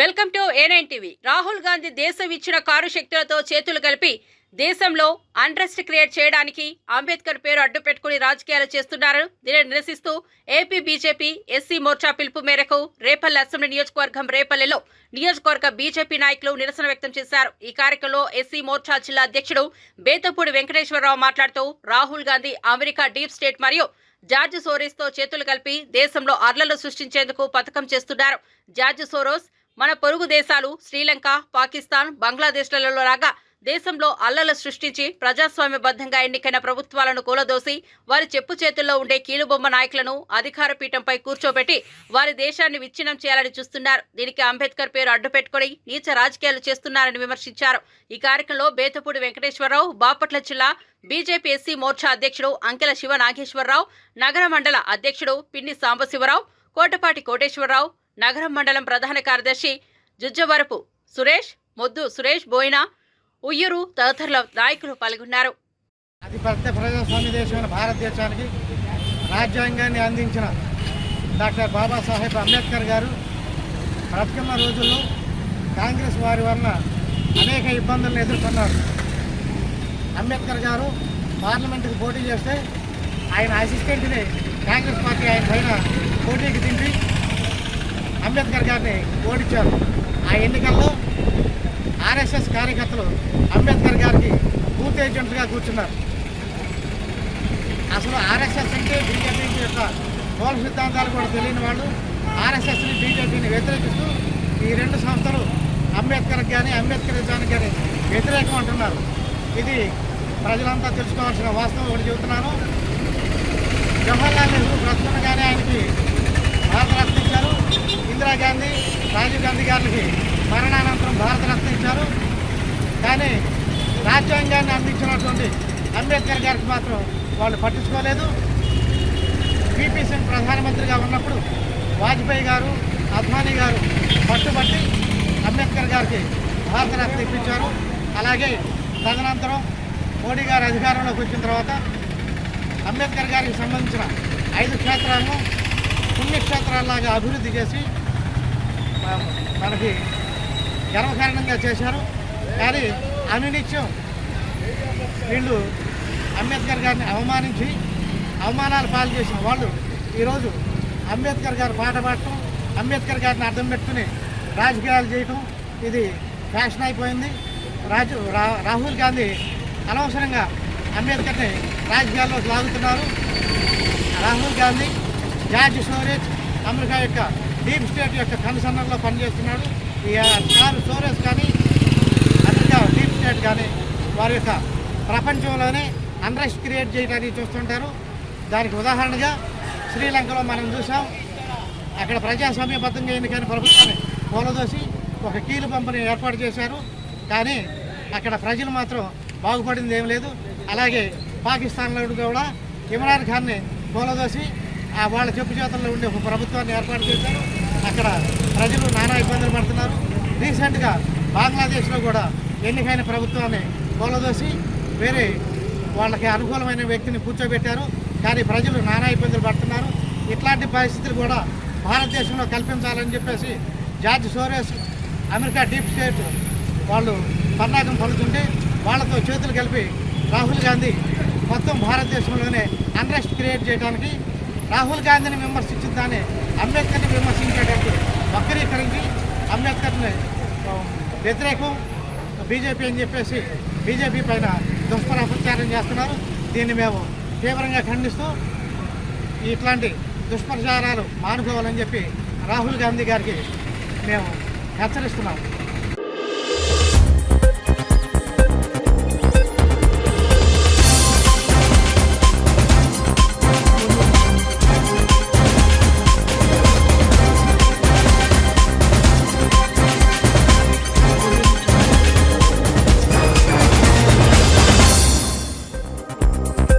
Welcome ఏనైన్ TV Rahul Gandhi దేశం ఇచ్చిన కారు శక్తులతో చేతులు కలిపి దేశంలో అంట్రెస్ట్ క్రియేట్ చేయడానికి అంబేద్కర్ పేరు అడ్డు పెట్టుకుని రాజకీయాలు చేస్తున్నారు. దీనిని నిరసిస్తూ ఏపీ బీజేపీ ఎస్సీ మోర్చా పిలుపు మేరకు రేపల్లి అసెంబ్లీ నియోజకవర్గం రేపల్లిలో నియోజకవర్గ బీజేపీ నాయకులు నిరసన వ్యక్తం చేశారు. ఈ కార్యక్రమంలో ఎస్సీ మోర్చా జిల్లా అధ్యక్షుడు బేతపూడి వెంకటేశ్వరరావు మాట్లాడుతూ Rahul Gandhi America deep state మరియు జార్జ్ సోరీస్తో చేతులు కలిపి దేశంలో అర్లలు సృష్టించేందుకు పథకం చేస్తున్నారు. జార్జ్ సోరోస్ మన పొరుగు దేశాలు శ్రీలంక పాకిస్తాన్ బంగ్లాదేశ్లలో లాగా దేశంలో అల్లలు సృష్టించి ప్రజాస్వామ్యబద్ధంగా ఎన్నికైన ప్రభుత్వాలను కూలదోసి వారి చెప్పు చేతుల్లో ఉండే కీలుబొమ్మ నాయకులను అధికార పీఠంపై కూర్చోబెట్టి వారి దేశాన్ని విచ్ఛిన్నం చేయాలని చూస్తున్నారు. దీనికి అంబేద్కర్ పేరు అడ్డుపెట్టుకుని నీచ రాజకీయాలు చేస్తున్నారని విమర్శించారు. ఈ కార్యక్రమంలో బేతపూడి వెంకటేశ్వరరావు బాపట్ల జిల్లా బీజేపీ ఎస్సీ మోర్చా అధ్యక్షుడు అంకెల శివ నాగేశ్వరరావు నగర మండల అధ్యక్షుడు పిన్ని సాంబశివరావు కోటపాటి కోటేశ్వరరావు నగరం మండలం ప్రధాన కార్యదర్శి జుజ్జవరపు సురేష్ మొద్దు సురేష్ బోయినా ఉయ్యూరు తదితరుల నాయకులు పాల్గొన్నారు. అతిపెద్ద ప్రజాస్వామ్య దేశమైన భారతదేశానికి రాజ్యాంగాన్ని అందించిన డాక్టర్ బాబాసాహెబ్ అంబేద్కర్ గారు బ్రతికున్న రోజుల్లో కాంగ్రెస్ వారి వలన అనేక ఇబ్బందులను ఎదుర్కొన్నారు. అంబేద్కర్ గారు పార్లమెంటుకు పోటీ చేస్తే ఆయన అసిస్టెంట్ని కాంగ్రెస్ పార్టీ ఆయన పైన పోటీకి దింపి అంబేద్కర్ గారిని ఓడించారు. ఆ ఎన్నికల్లో ఆర్ఎస్ఎస్ కార్యకర్తలు అంబేద్కర్ గారికి బూత్ ఏజెంట్గా కూర్చున్నారు. అసలు ఆర్ఎస్ఎస్ అంటే బీజేపీ యొక్క మూల సిద్ధాంతాలు కూడా తెలియని వాళ్ళు ఆర్ఎస్ఎస్ని బీజేపీని వ్యతిరేకిస్తూ ఈ రెండు సంస్థలు అంబేద్కర్ కానీ అంబేద్కరిజానికి కానీ వ్యతిరేకం అంటున్నారు. ఇది ప్రజలంతా తెలుసుకోవాల్సిన వాస్తవం ఒకటి చెబుతున్నాను. జవహర్లాల్ నెహ్రూ బ్రతుకుండగానే ఆయనకి భారతరత్న ఇచ్చారు ఇందిరాగాంధీ రాజీవ్ గాంధీ గారికి మరణానంతరం భారతరత్న ఇచ్చారు. కానీ రాజ్యాంగాన్ని అందించినటువంటి అంబేద్కర్ గారికి మాత్రం వాళ్ళు పట్టించుకోలేదు. పీపీ సింగ్ ప్రధానమంత్రిగా ఉన్నప్పుడు వాజ్పేయి గారు అద్వానీ గారు పట్టుబట్టి అంబేద్కర్ గారికి భారతరత్న ఇప్పించారు. అలాగే తదనంతరం మోడీ గారు అధికారంలోకి వచ్చిన తర్వాత అంబేద్కర్ గారికి సంబంధించిన ఐదు క్షేత్రాలను పుణ్యక్షేత్రాల్లాగా అభివృద్ధి చేసి మనకి గర్వకారణంగా చేశారు. కానీ అనునిత్యం వీళ్ళు అంబేద్కర్ గారిని అవమానించి అవమానాలు పాలు చేసిన వాళ్ళు ఈరోజు అంబేద్కర్ గారు పాట పాడటం అంబేద్కర్ గారిని అర్థం పెట్టుకుని రాజకీయాలు చేయటం ఇది ఫ్యాషన్ అయిపోయింది. రాజు రాహుల్ గాంధీ అనవసరంగా అంబేద్కర్ని రాజకీయాల్లోకి లాగుతున్నారు. Rahul Gandhi George Soros America యొక్క డీప్ స్టేట్ యొక్క కమిషనర్లో పనిచేస్తున్నాడు. ఈ కారు సోరేజ్ కానీ అమెరికా డీప్ స్టేట్ కానీ వారి యొక్క ప్రపంచంలోనే అన్రెస్ట్ క్రియేట్ చేయడానికి చూస్తుంటారు. దానికి ఉదాహరణగా శ్రీలంకలో మనం చూసాం. అక్కడ ప్రజాస్వామ్యబద్ధంగా ఎన్నికైన ప్రభుత్వాన్ని కూలదోసి ఒక కీలు పంపిణీ ఏర్పాటు చేశారు. కానీ అక్కడ ప్రజలు మాత్రం బాగుపడింది ఏం లేదు. అలాగే పాకిస్తాన్లో కూడా ఇమ్రాన్ ఖాన్ని కూలదోసి వాళ్ళ చెప్పు చేతుల్లో ఉండే ఒక ప్రభుత్వాన్ని ఏర్పాటు చేశారు. అక్కడ ప్రజలు నానా ఇబ్బందులు పడుతున్నారు. రీసెంట్గా బంగ్లాదేశ్లో కూడా ఎన్నికైన ప్రభుత్వాన్ని కూలదోసి వేరే వాళ్ళకి అనుకూలమైన వ్యక్తిని కూర్చోబెట్టారు. కానీ ప్రజలు నానా ఇబ్బందులు పడుతున్నారు. ఇట్లాంటి పరిస్థితులు కూడా భారతదేశంలో కల్పించాలని చెప్పేసి George Soros America deep state వాళ్ళు పన్నాగం పలుతుంటే వాళ్ళతో చేతులు కలిపి రాహుల్ గాంధీ మొత్తం భారతదేశంలోనే అన్రెస్ట్ క్రియేట్ చేయడానికి రాహుల్ గాంధీని విమర్శించిన దాన్ని అంబేద్కర్ని విమర్శించేటట్టు వక్రీకరించి అంబేద్కర్ని వ్యతిరేకం బీజేపీ అని చెప్పేసి బీజేపీ పైన దుష్ప్రచారం చేస్తున్నారు. దీన్ని మేము తీవ్రంగా ఖండిస్తూ ఇట్లాంటి దుష్ప్రచారాలు మానుకోవాలని చెప్పి రాహుల్ గాంధీ గారికి మేము హెచ్చరిస్తున్నాము